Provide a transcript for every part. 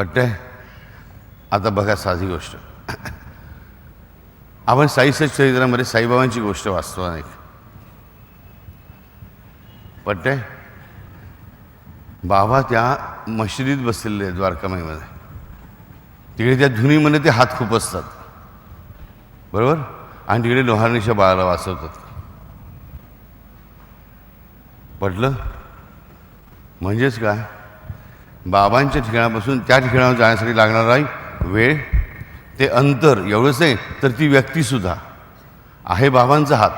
पटतंय आता बघा साधी गोष्ट. आपण साई चरित्रामध्ये साईबाबांची गोष्ट वाचतो अनेक. पट्टे बाबा त्या मशिदीत बसलेले आहेत द्वारकामाईमध्ये. तिकडे त्या धुनीमध्ये ते हात खूप असतात. बरोबर? आणि तिकडे लोहारणीच्या बाळाला वाचवतात. पटलं म्हणजेच काय? बाबांच्या ठिकाणापासून त्या ठिकाणावर जाण्यासाठी लागणारा वेळ ते अंतर एवढंच नाही तर ती व्यक्तीसुद्धा आहे बाबांचा हात.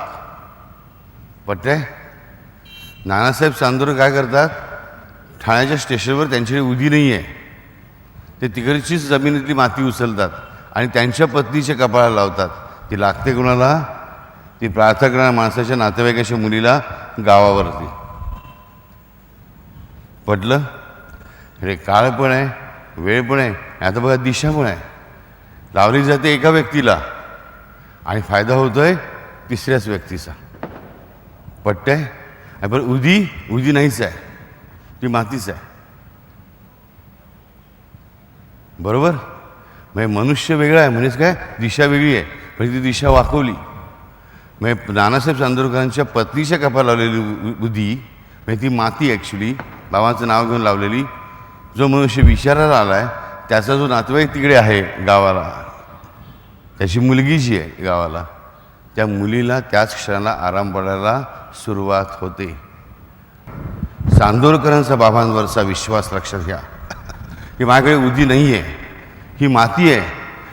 पटते नानासाहेब चांदोर काय करतात? ठाण्याच्या स्टेशनवर त्यांच्याकडे उदी नाही आहे ते तिकडचीच जमिनीतली माती उचलतात आणि त्यांच्या पत्नीच्या कपाळाला लावतात. ती लागते कोणाला? ती प्रार्थना करणाऱ्या माणसाच्या नातेवाईकाच्या मुलीला गावावरती. पटलं? अरे काळ पण आहे वेळ पण आहे आता बघा दिशा पण आहे लावली जाते एका व्यक्तीला आणि फायदा होतोय तिसऱ्याच व्यक्तीचा पट्ट आहे पण उदी उदी नाहीच आहे ती मातीच आहे बरोबर म्हणजे मनुष्य वेगळा आहे म्हणजेच काय दिशा वेगळी आहे पण ती दिशा वाकवली म्हणजे नानासाहेब चांदोरकरांच्या पत्नीच्या कपा लावलेली उ- बुद्धी म्हणजे ती माती ॲक्च्युली बाबांचं नाव घेऊन लावलेली जो मनुष्य विचारायला आला आहे त्याचा जो नातेवाईक तिकडे आहे गावाला त्याची मुलगी जी आहे गावाला त्या मुलीला त्याच क्षणाला आराम पडायला सुरुवात होते. चांदोरकरांचा बाबांवरचा विश्वास लक्षात घ्या. की माझ्याकडे उदी नाही आहे ही माती आहे.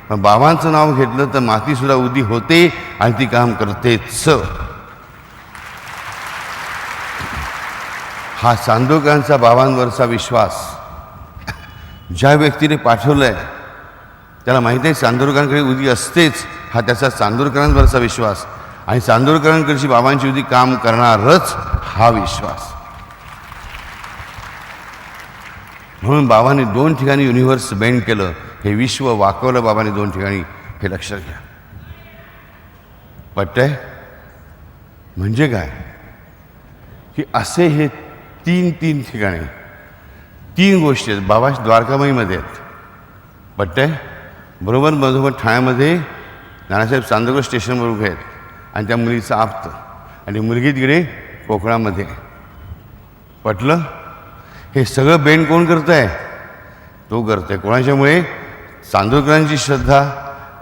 पण बाबांचं नाव घेतलं तर मातीसुद्धा उदी होते आणि ती काम करतेच. हा चांदोरकरांचा बाबांवरचा विश्वास. ज्या व्यक्तीने पाठवलं आहे त्याला माहिती आहे चांदोरकरांकडे उदी असतेच हा त्याचा चांदोरकरांवरचा विश्वास. आणि चांदोरकरांकडची बाबांची उदी काम करणारच हा विश्वास. म्हणून बाबांनी दोन ठिकाणी युनिव्हर्स बेंड केलं हे विश्व वाकवलं बाबांनी दोन ठिकाणी हे लक्षात घ्या. पटतंय? म्हणजे काय? की असे हे तीन तीन ठिकाणी तीन गोष्टी आहेत. बाबा द्वारकामाईमध्ये आहेत. पट्टे बरोबर बरोबर ठाण्यामध्ये नानासाहेब चांदगड स्टेशनवर उभे आहेत. आणि त्या मुलीचं आप्त. आणि मुलगी तिकडे कोकणामध्ये पटलं? हे सगळं बेंड कोण करत आहे तो करतोय. कोणाच्यामुळे? चांदोरकरांची श्रद्धा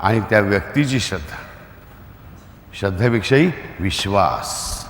आणि त्या व्यक्तीची श्रद्धा. श्रद्धेपेक्षाही विश्वास.